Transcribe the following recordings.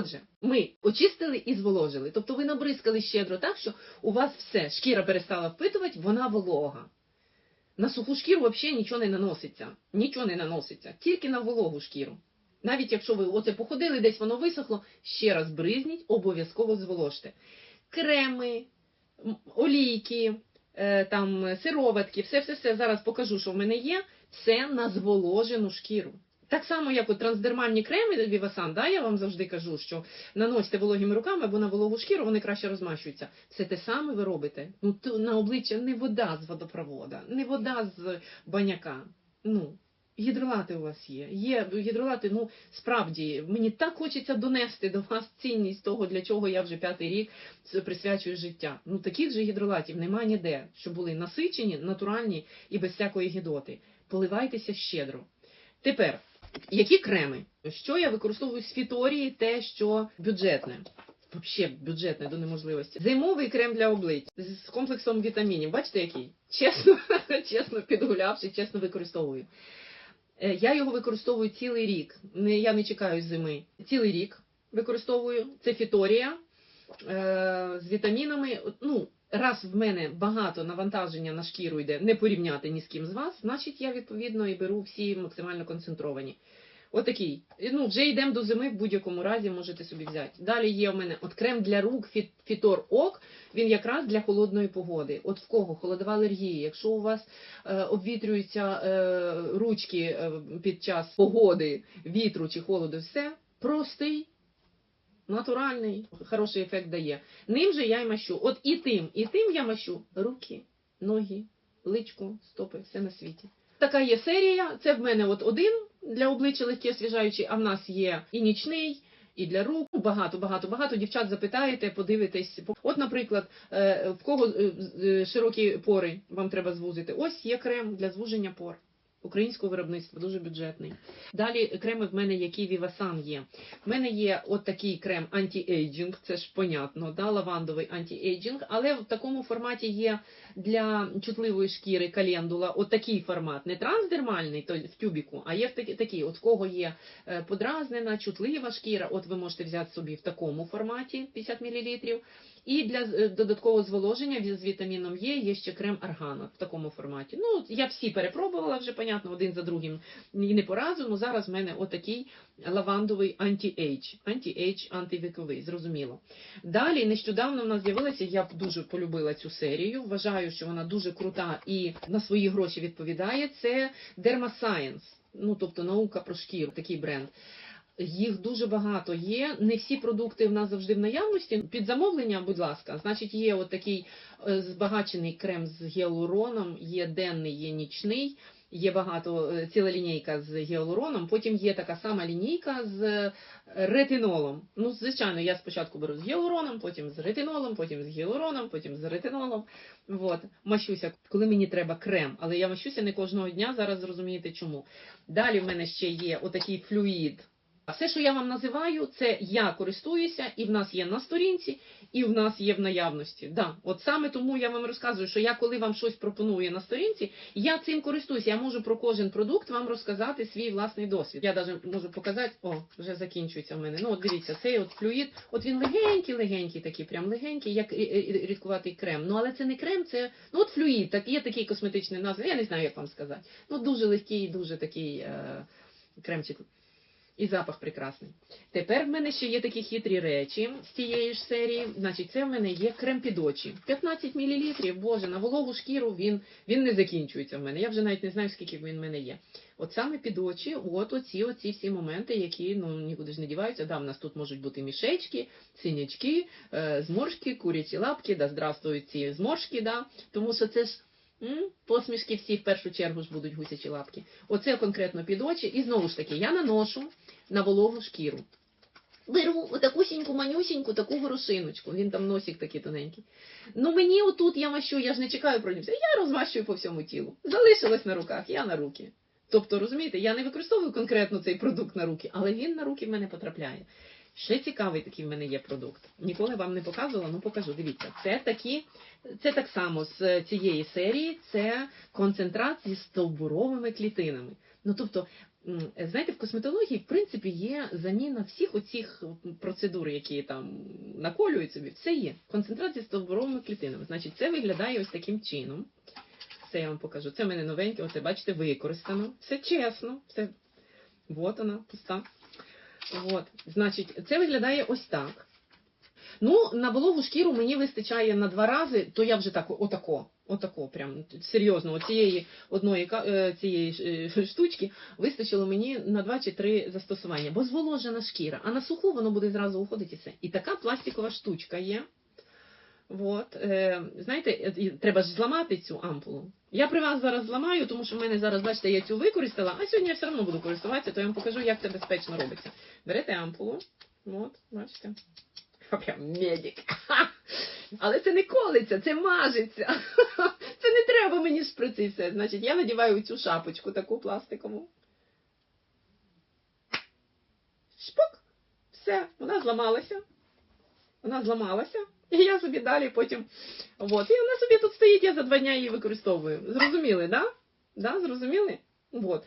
Отже, ми очистили і зволожили. Тобто ви набризкали щедро так, що у вас все, шкіра перестала впитувати, вона волога. На суху шкіру взагалі нічого не наноситься. Нічого не наноситься, тільки на вологу шкіру. Навіть якщо ви оце походили, десь воно висохло, ще раз бризніть, обов'язково зволожте. Креми, олійки, е, там, сироватки, все-все-все зараз покажу, що в мене є, все на зволожену шкіру. Так само, як от трансдермальні креми Вівасан, да, я вам завжди кажу, що наносьте вологими руками або на вологу шкіру, вони краще розмащуються. Все те саме ви робите. Ну, то на обличчя не вода з водопровода, не вода з баняка. Ну, гідролати у вас є. Є гідролати, ну справді, мені так хочеться донести до вас цінність того, для чого я вже п'ятий рік присвячую життя. Ну таких же гідролатів нема ніде, що були насичені, натуральні і без всякої гідоти. Поливайтеся щедро. Тепер, які креми? Що я використовую з фіторії, те, що бюджетне. Взагалі бюджетне до неможливості. Зимовий крем для облич з комплексом вітамінів. Бачите, який? Чесно, чесно підгулявши, чесно використовую. Е, Я його використовую цілий рік. Не, я не чекаю зими. Цілий рік використовую. Це фіторія е, з вітамінами. Ну, раз в мене багато навантаження на шкіру йде, не порівняти ні з ким з вас, значить я відповідно і беру всі максимально концентровані. Отакий. Ну, вже йдемо до зими в будь-якому разі, можете собі взяти. Далі є у мене от крем для рук Фітор Ок. Він якраз для холодної погоди. От в кого холодова алергія, якщо у вас е, обвітрюються е, ручки е, під час погоди, вітру чи холоду, все простий, натуральний, хороший ефект дає. Ним же я й мащу. От і тим, і тим я мащу руки, ноги, личку, стопи, все на світі. Така є серія. Це в мене от один для обличчя легкий освіжаючий, а в нас є і нічний. І для рук Ну, багато, багато, багато дівчат запитаєте, подивитесь. От, наприклад, е, в кого е, е, широкі пори вам треба звузити. Ось є крем для звуження пор українського виробництва, дуже бюджетний. Далі креми в мене, які Вівасан є. В мене є от такий крем анті-ейджинг, це ж понятно, да, лавандовий анті-ейджинг, але в такому форматі є для чутливої шкіри календула, от такий формат, не трансдермальний, то в тюбіку, а є в такі, такий, от кого є е, подразнена, чутлива шкіра, от ви можете взяти собі в такому форматі 50 мл. І для е, додаткового зволоження з вітаміном Е є ще крем аргана в такому форматі. Ну, я всі перепробувала вже, понятно, один за другим і не по разу, ну зараз в мене отакий лавандовий анті-ейдж, анті-ейдж, антивіковий, зрозуміло. Далі нещодавно в нас з'явилася, я дуже полюбила цю серію, вважаю, що вона дуже крута і на свої гроші відповідає. Це Derma Science, ну тобто наука про шкіру, такий бренд. Їх дуже багато є. Не всі продукти в нас завжди в наявності. Під замовлення, будь ласка, значить, є от такий е, збагачений крем з гіалуроном, є денний, є нічний. Є багато е, ціла лінійка з гіалуроном, потім є така сама лінійка з е, ретинолом. Ну, звичайно, я спочатку беру з гіалуроном, потім з ретинолом, потім з гіалуроном, потім з ретинолом. От, мащуся, коли мені треба крем, але я мащуся не кожного дня, зараз зрозумієте чому. Далі в мене ще є отакий флюїд. А все, що я вам називаю, це я користуюся, і в нас є на сторінці, і в нас є в наявності. Да, от саме тому я вам розказую, що я коли вам щось пропоную на сторінці, я цим користуюся. Я можу про кожен продукт вам розказати свій власний досвід. Я навіть можу показати, о, вже закінчується в мене. Ну, от дивіться, цей от флюїд, от він легенький, легенький, такий, прям легенький, як рі- рі- рідкуватий крем. Ну, але це не крем, це ну от флюїд, так є такий косметичний назва. Я не знаю, як вам сказати. Ну, дуже легкий, дуже такий е, кремчик. І запах прекрасний. Тепер в мене ще є такі хитрі речі з цієї ж серії. Значить, це в мене є крем під очі. 15 мл, боже, на вологу шкіру він, він не закінчується в мене. Я вже навіть не знаю, скільки він в мене є. От саме під очі, от оці, оці всі моменти, які ну нікуди ж не діваються. Да, в нас тут можуть бути мішечки, синячки, е, зморшки, курячі лапки, да здравствують ці зморшки, да, тому що це ж. Посмішки всі в першу чергу ж будуть гусячі лапки. Оце конкретно під очі. І знову ж таки, я наношу на вологу шкіру. Беру отакусіньку манюсіньку, таку горошиночку. Він там носик такий тоненький. Ну мені отут я мащу, я ж не чекаю про нього. Я розмащую по всьому тілу. Залишилось на руках, я на руки. Тобто, розумієте, я не використовую конкретно цей продукт на руки, але він на руки в мене потрапляє. Ще цікавий такий в мене є продукт. Ніколи вам не показувала, ну покажу. Дивіться, це такі, це так само з цієї серії, це концентрат зі стовбуровими клітинами. Ну тобто, знаєте, в косметології, в принципі, є заміна всіх оцих процедур, які там наколюють собі, все є. Концентрація з стовбуровими клітинами. Значить, це виглядає ось таким чином. Це я вам покажу. Це в мене новеньке, оце, бачите, використано. Все чесно, все. Вот вона, пуста. От. Значить, це виглядає ось так. Ну, на вологу шкіру мені вистачає на два рази, то я вже так, отако, отако, прям серйозно, оцієї одної е, цієї е, штучки вистачило мені на два чи три застосування, бо зволожена шкіра, а на суху воно буде зразу уходити все. І така пластикова штучка є. От, е, знаєте, е, треба ж зламати цю ампулу. Я при вас зараз зламаю, тому що в мене зараз, бачите, я цю використала, а сьогодні я все одно буду користуватися, то я вам покажу, як це безпечно робиться. Берете ампулу, от, бачите. Прям медик. Але це не колиться, це мажеться. Це не треба мені шприци все. Значить, я надіваю цю шапочку таку пластикову. Шпок. Все, вона зламалася. Вона зламалася. І я собі далі потім. От. І вона собі тут стоїть, я за два дня її використовую. Зрозуміли, да? Да, зрозуміли? От.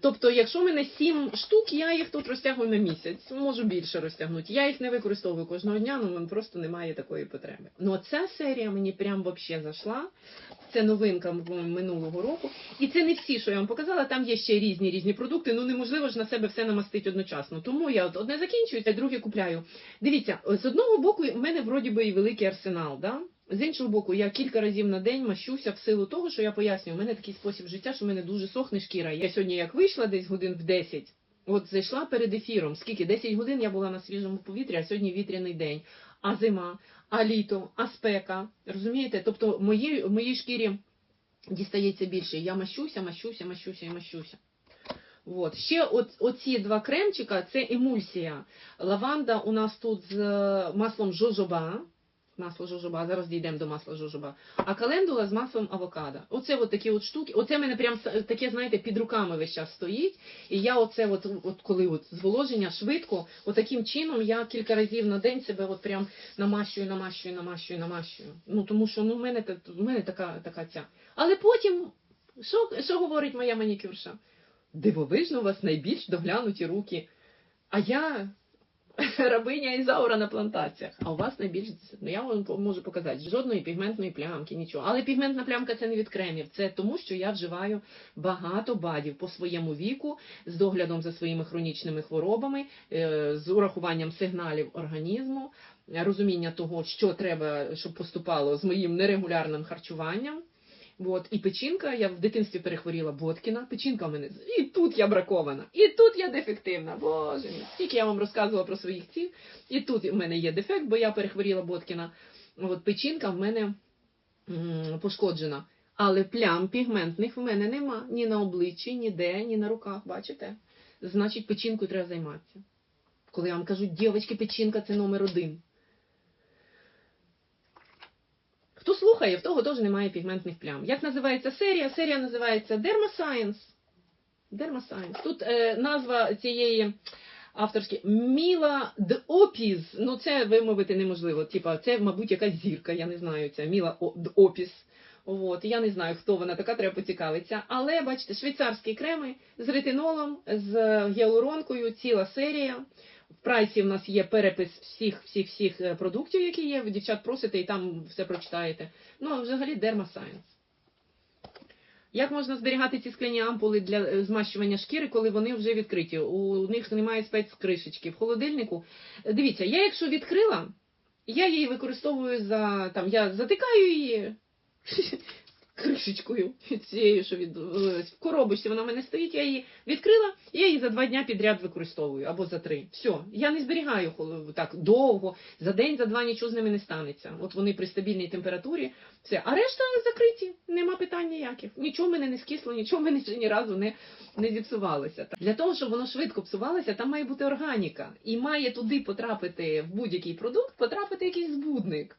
Тобто, якщо в мене сім штук, я їх тут розтягую на місяць, можу більше розтягнути. Я їх не використовую кожного дня, ну просто немає такої потреби. Ну ця серія мені прям вообще зайшла. Це новинка минулого року. І це не всі, що я вам показала. Там є ще різні різні продукти. Ну неможливо ж на себе все намастити одночасно. Тому я от одне закінчую, а друге купляю. Дивіться, з одного боку, в мене вроді би і великий арсенал, да? З іншого боку, я кілька разів на день мащуся в силу того, що я пояснюю, у мене такий спосіб життя, що в мене дуже сохне шкіра. Я сьогодні як вийшла десь годин в 10, от зайшла перед ефіром. Скільки? 10 годин я була на свіжому повітрі, а сьогодні вітряний день. А зима, а літо, а спека. Розумієте? Тобто моїй, моїй шкірі дістається більше. Я мащуся, мащуся, мащуся і мащуся. От. Ще от, оці два кремчика це емульсія. Лаванда у нас тут з е, маслом жожоба. Масло жожоба, зараз дійдемо до масла жожоба. А календула з маслом авокадо. Оце от такі от штуки. Оце мене прям таке, знаєте, під руками весь час стоїть. І я оце, от, от коли от зволоження швидко, от чином я кілька разів на день себе от прям намащую, намащую, намащую, намащую. Ну тому що ну, в мене, в мене така, така ця. Але потім, що, що говорить моя манікюрша? Дивовижно, у вас найбільш доглянуті руки. А я рабиня Ізаура на плантаціях. А у вас найбільш ну я вам можу показати жодної пігментної плямки, нічого. Але пігментна плямка це не від кремів. Це тому, що я вживаю багато бадів по своєму віку, з доглядом за своїми хронічними хворобами, е, з урахуванням сигналів організму, розуміння того, що треба, щоб поступало з моїм нерегулярним харчуванням. От, і печінка, я в дитинстві перехворіла Боткіна, печінка в мене, і тут я бракована, і тут я дефективна, боже мій. Скільки я вам розказувала про своїх ців, і тут в мене є дефект, бо я перехворіла Боткіна. От печінка в мене м, пошкоджена. Але плям пігментних в мене нема ні на обличчі, ніде, ні на руках, бачите? Значить, печінкою треба займатися. Коли я вам кажу, дівчатки, печінка це номер один. Хто слухає, в того теж немає пігментних плям. Як називається серія? Серія називається Dermascience. Dermascience. Тут е, назва цієї авторські Міла Д Опіз. Ну це вимовити неможливо. Типа, це, мабуть, якась зірка, я не знаю. Це Міла О- Д Опіз. От, я не знаю, хто вона така, треба поцікавитися. Але бачите, швейцарські креми з ретинолом, з гіалуронкою, ціла серія. В прайсі в нас є перепис всіх всіх всіх е, продуктів, які є. Ви дівчат просите і там все прочитаєте. Ну, а взагалі Dermascience. Як можна зберігати ці скляні ампули для е, змащування шкіри, коли вони вже відкриті? У них немає спецкришечки. В холодильнику. Е, Дивіться, я якщо відкрила, я її використовую за там, я затикаю її кришечкою цією, що від е, в коробочці вона в мене стоїть. Я її відкрила, і я її за два дня підряд використовую або за три. Все, я не зберігаю так довго. За день, за два нічого з ними не станеться. От вони при стабільній температурі, все. А решта закриті, нема питань ніяких. Нічого мене не скисло, нічого мене ще ні разу не, не зіпсувалося. Для того, щоб воно швидко псувалося, там має бути органіка. І має туди потрапити в будь-який продукт, потрапити якийсь збудник.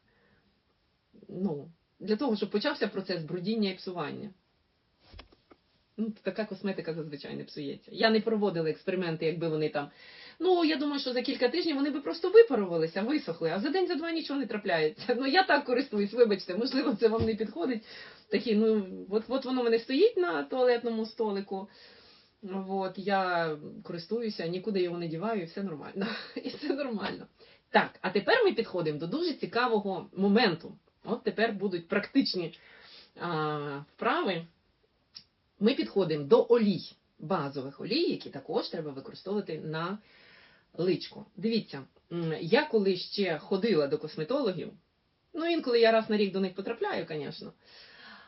Ну, для того, щоб почався процес брудіння і псування. Ну, така косметика зазвичай не псується. Я не проводила експерименти, якби вони там. Ну, я думаю, що за кілька тижнів вони би просто випарувалися, висохли, а за день, за два нічого не трапляється. Ну, я так користуюсь, вибачте, можливо, це вам не підходить. Такі, ну, от, от воно мене стоїть на туалетному столику. От, я користуюся, нікуди його не діваю, і все нормально. І все нормально. Так, а тепер ми підходимо до дуже цікавого моменту. От тепер будуть практичні а, вправи. Ми підходимо до олій, базових олій, які також треба використовувати на личко. Дивіться, я коли ще ходила до косметологів, ну інколи я раз на рік до них потрапляю, звісно.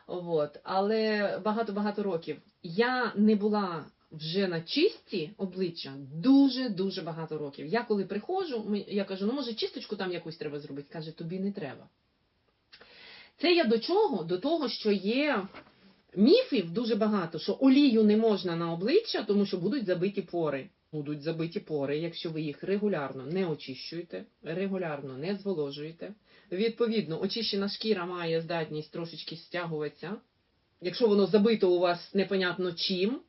От, але багато-багато років я не була вже на чисті обличчя дуже-дуже багато років. Я коли приходжу, я кажу, ну може чисточку там якусь треба зробити. Каже, тобі не треба. Це я до чого? До того, що є міфів дуже багато, що олію не можна на обличчя, тому що будуть забиті пори. Будуть забиті пори, якщо ви їх регулярно не очищуєте, регулярно не зволожуєте. Відповідно, очищена шкіра має здатність трошечки стягуватися, якщо воно забито у вас непонятно чим.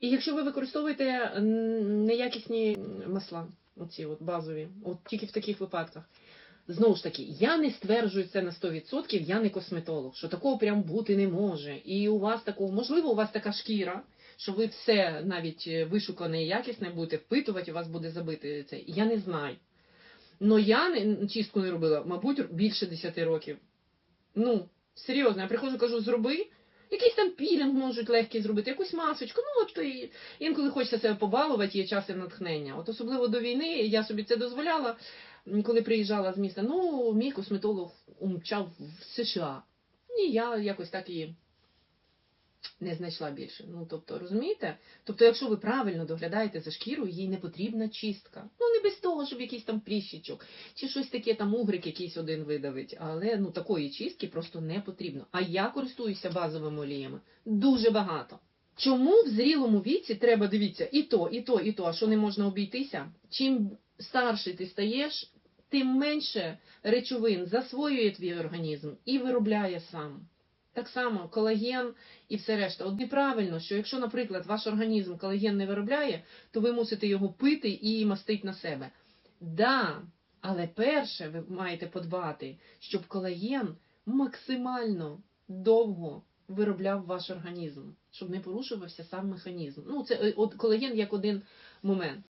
І якщо ви використовуєте неякісні масла, оці от базові, от тільки в таких випадках. Знову ж таки, я не стверджую це на 100%, я не косметолог, що такого прям бути не може. І у вас такого, можливо, у вас така шкіра, що ви все навіть е, вишукане і якісне будете впитувати, у вас буде забити це. Я не знаю. Но я не, чистку не робила, мабуть, більше 10 років. Ну, серйозно, я приходжу, кажу, зроби. Якийсь там пілінг можуть легкий зробити, якусь масочку. Ну, от і інколи хочеться себе побалувати, є час і натхнення. От особливо до війни я собі це дозволяла, коли приїжджала з міста. Ну, мій косметолог умчав в США. І я якось так і не знайшла більше. Ну, тобто, розумієте? Тобто, якщо ви правильно доглядаєте за шкірою, їй не потрібна чистка. Ну, не без того, щоб якийсь там пріщичок, чи щось таке там угрик якийсь один видавить. Але ну такої чистки просто не потрібно. А я користуюся базовими оліями дуже багато. Чому в зрілому віці треба дивіться і то, і то, і то, а що не можна обійтися? Чим старший ти стаєш, тим менше речовин засвоює твій організм і виробляє сам. Так само колаген і все решта. От неправильно, що якщо, наприклад, ваш організм колаген не виробляє, то ви мусите його пити і мастити на себе. Да, але перше ви маєте подбати, щоб колаген максимально довго виробляв ваш організм, щоб не порушувався сам механізм. Ну, це е, от колаген як один момент.